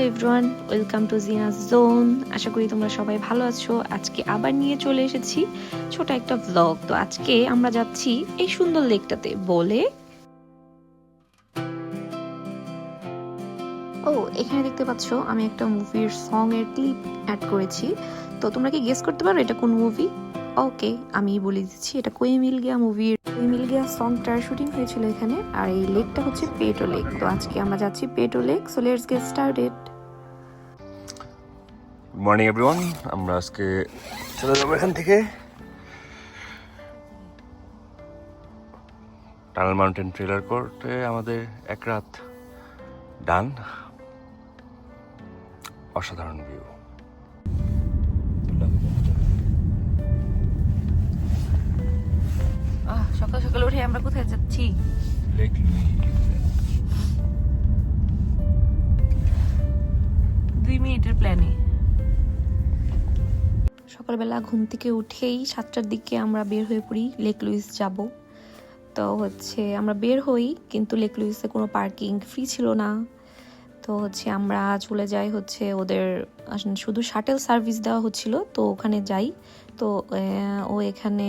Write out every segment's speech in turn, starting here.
Hello everyone, welcome to Genius zone. আশা করি তোমরা সবাই ভালো আছো। আজকে আবার নিয়ে চলে এসেছি ছোট একটা ব্লগ তো আজকে আমরা যাচ্ছি এই সুন্দর লেকটাতে বলে। ও, এখানে দেখতে পাচ্ছ আমি একটা মুভির সং এর ক্লিপ অ্যাড করেছি। তো তোমরা কি গেস করতে পারো এটা কোন মুভি ওকে আমি বলে দিচ্ছি, এটা কোয়ে মিল গিয়া মুভির কোয়ে মিল গিয়া সংটার শুটিং হয়েছিল এখানে। আর এই লেকটা হচ্ছে পেটো লেক। তো আজকে আমরা যাচ্ছি Peyto lake. So let's get started morning everyone আমরা আজকে চলে যাব এখান থেকে। টানেল মাউন্টেন ট্রেলার করতে আমাদের এক রাত ডান। অসাধারণ ভিউ। সকাল সকাল উঠে আমরা কোথায় যাচ্ছি? দুই মিনিটের প্ল্যানে। সকালবেলা ঘুম থেকে উঠেই সাতটার দিকে আমরা বের হয়ে পড়ি লেক লুইস যাব। তো হচ্ছে আমরা বের হই, কিন্তু লেক লুইসে কোনো পার্কিং ফ্রি ছিল না। তো হচ্ছে আমরা চলে যাই হচ্ছে ওদের শুধু শাটেল সার্ভিস দেওয়া হচ্ছিল, তো ওখানে যাই। তো ও এখানে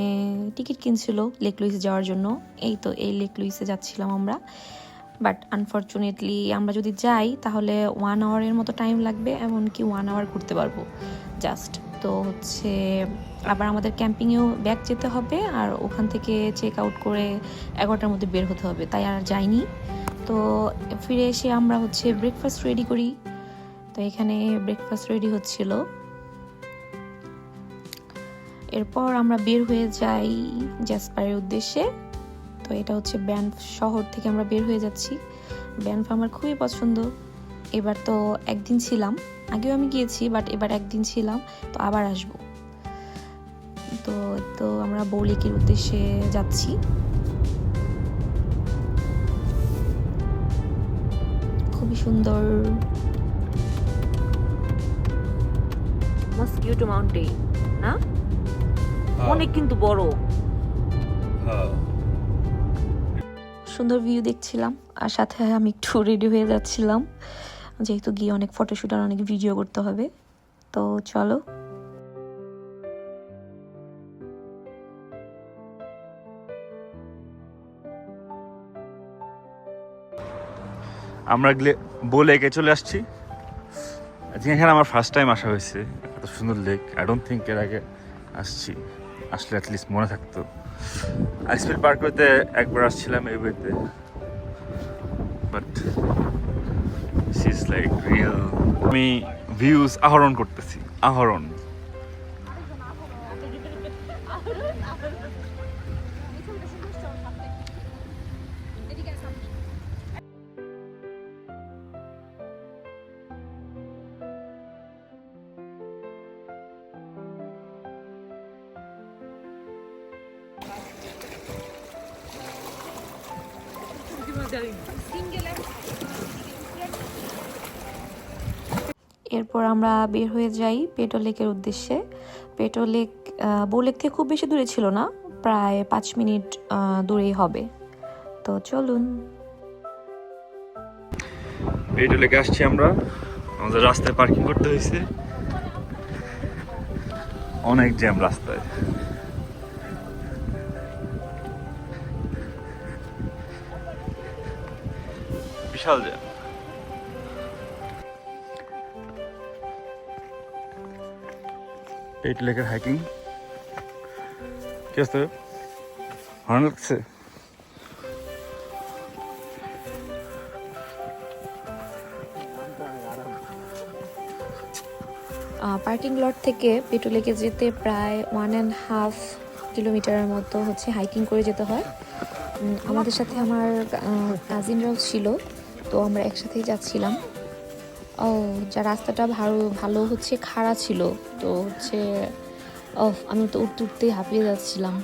টিকিট কিনছিল লেক লুইসে যাওয়ার জন্য। এই তো, এই লেক লুইসে যাচ্ছিলাম আমরা। বাট আনফর্চুনেটলি আমরা যদি যাই, তাহলে ওয়ান আওয়ারের মতো টাইম লাগবে, এমনকি ওয়ান আওয়ার ঘুরতে পারব। জাস্ট তো হচ্ছে আবার আমাদের ক্যাম্পিংয়েও ব্যাক যেতে হবে আর ওখান থেকে চেক আউট করে এগারোটার মধ্যে বের হতে হবে। তাই আর যাইনি। তো ফিরে এসে আমরা হচ্ছে ব্রেকফাস্ট রেডি করি। তো এখানে ব্রেকফাস্ট রেডি হচ্ছিল। এরপর আমরা বের হয়ে যাই জ্যাসপারের উদ্দেশ্যে। তো এটা হচ্ছে ব্যানফ শহর থেকে আমরা বের হয়ে যাচ্ছি। ব্যানফ আমার খুবই পছন্দ। এবার তো একদিন ছিলাম আগেও আমি গিয়েছি বাট এবার একদিন ছিলাম তো আবার আসব। তো তো আমরা বৌলিকের উদ্দেশ্যে যাচ্ছি। খুবই সুন্দর। মস্কিউটো মাউন্টেন না? অনেক কিন্তু বড়। সুন্দর ভিউ দেখছিলাম আর সাথে আমি একটু রেডি হয়ে যাচ্ছিলাম। যেহেতু গিয়ে অনেক ফটোশ্যুট আর অনেক ভিডিও করতে হবে, তো চলো। আমরা গেলে লেকে চলে আসছি। আজকে এখানে আমার ফার্স্ট টাইম আসা হয়েছে, এত সুন্দর লেক আই ডোন্ট থিঙ্ক এর আগে আসছি। আসলে অ্যাটলিস্ট মনে থাকতো। আইসফিল পার্ক হইতে একবার আসছিলাম এই বইতে বাট ইস লাইক রিয়েল আমি ভিউজ আহরণ করতেছি আহরণ। এরপর আমরা বের হয়ে যাই পেটো লেকের উদ্দেশ্যে। পেটো লেক আহ, বউ লেক থেকে খুব বেশি দূরে ছিল না প্রায় পাঁচ মিনিট দূরেই হবে। তো চলুন। পেটো লেকে আসছি আমরা। আমাদের রাস্তায় পার্কিং করতে হয়েছে। অনেক জ্যাম রাস্তায়। বিশাল জ্যাম পেট লেকের হাইকিং কি আসতে ভালো লাগছে? পার্কিং লট থেকে পেটো লেকে যেতে প্রায় ওয়ান অ্যান্ড হাফ কিলোমিটারের মতো হচ্ছে হাইকিং করে যেতে হয়। আমাদের সাথে আমার কাজিনরাও ছিল, তো আমরা একসাথেই যাচ্ছিলাম। ও, যা রাস্তাটা ভালো ভালো হচ্ছে, খাড়া ছিল। তো হচ্ছে আমি তো উঠতে উঠতেই হাঁপিয়ে যাচ্ছিলাম।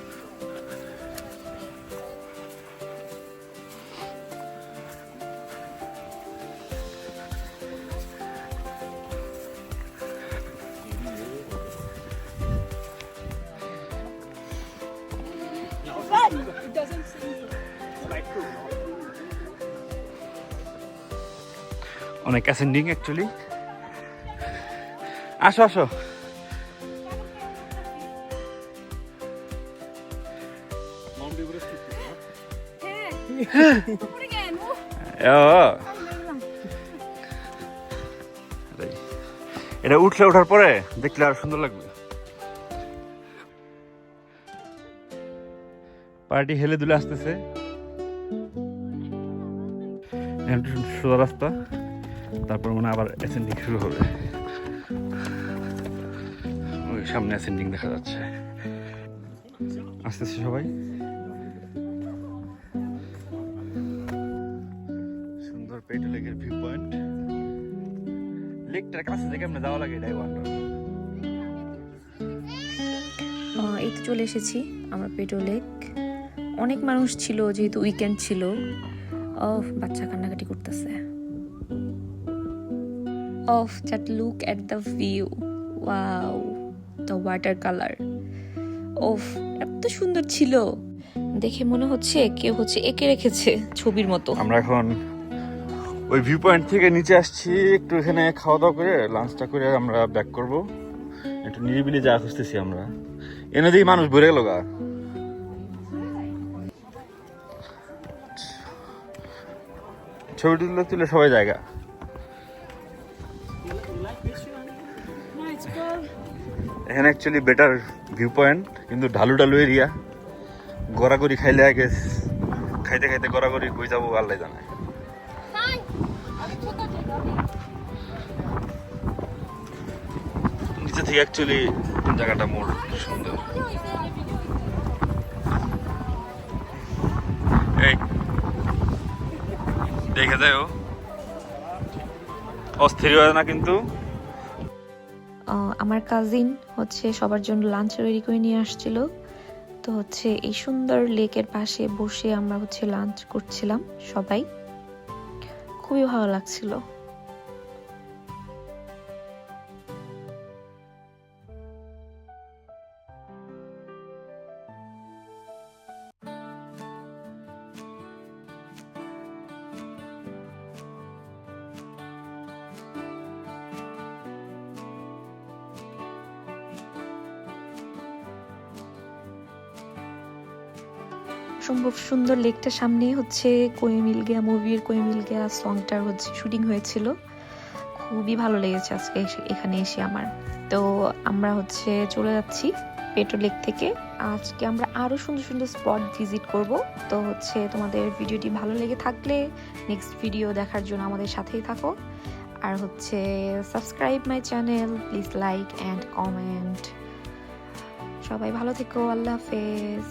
অনেক অ্যাসেন্ডিং অ্যাকচুয়ালি আসো আসো। ও। এটা উঠলে ওঠার পরে দেখলে আর সুন্দর লাগবে। পার্টি হেলে দুলে আসতেছে। সোজা রাস্তা। তারপর মনে আবার অ্যাসেন্ডিং শুরু হবে। ওই সামনে অ্যাসেন্ডিং দেখা যাচ্ছে। আসতেছে সবাই। সুন্দর পেটো লেকের ভিউ পয়েন্ট লেকটার কাছে থেকে আমরা যাওয়া লাগে এটাই এই তো চলে এসেছি আমার পেটো লেক অনেক মানুষ ছিল, যেহেতু উইকেন্ড ছিল। বাচ্চা কান্নাকাটি করতেছে। Just look at the view wow the water colour of এত সুন্দর ছিল। দেখে মনে হচ্ছে কেউ হচ্ছে এঁকে রেখেছে ছবির মতো। আমরা এখন ওই ভিউ পয়েন্ট থেকে নিচে আসছি, একটু এখানে খাওয়া দাওয়া করে লাঞ্চটা করে আমরা ব্যাক করব। একটু নিরিবিলি যা খুঁজতেছি আমরা। এনে দিয়ে মানুষ ভরে গেল গা। ছবি তুললে তুলে সবাই জায়গা। এখানে অ্যাকচুয়ালি বেটার ভিউ পয়েন্ট কিন্তু ঢালু ঢালু এরিয়া গড়াগড়ি খাইলে আগে খাইতে খাইতে গড়াগড়ি কই যাব আল্লাহ জানে। নিচে থেকে অ্যাকচুয়ালি জায়গাটা মোর সুন্দর এই দেখে যায় ও। অস্থির হয় না কিন্তু? আমার কাজিন হচ্ছে সবার জন্য লাঞ্চ রেডি করে নিয়ে আসছিল। তো হচ্ছে এই সুন্দর লেকের পাশে বসে আমরা হচ্ছে লাঞ্চ করছিলাম সবাই। খুবই ভালো লাগছিল। সম্ভব সুন্দর লেকটার সামনে হচ্ছে কোই মিল গিয়া মুভির কোই মিল গিয়া সংটার হচ্ছে শুটিং হয়েছিল। খুবই ভালো লেগেছে আজকে এখানে এসে আমার। তো আমরা হচ্ছে চলে যাচ্ছি পেট্রো লেক থেকে। আজকে আমরা আরও সুন্দর সুন্দর স্পট ভিজিট করব। তো হচ্ছে তোমাদের ভিডিওটি ভালো লেগে থাকলে নেক্সট ভিডিও দেখার জন্য আমাদের সাথেই থাকো। আর হচ্ছে subscribe my channel please like and comment সবাই ভালো থেকো, আল্লাহ হাফেজ।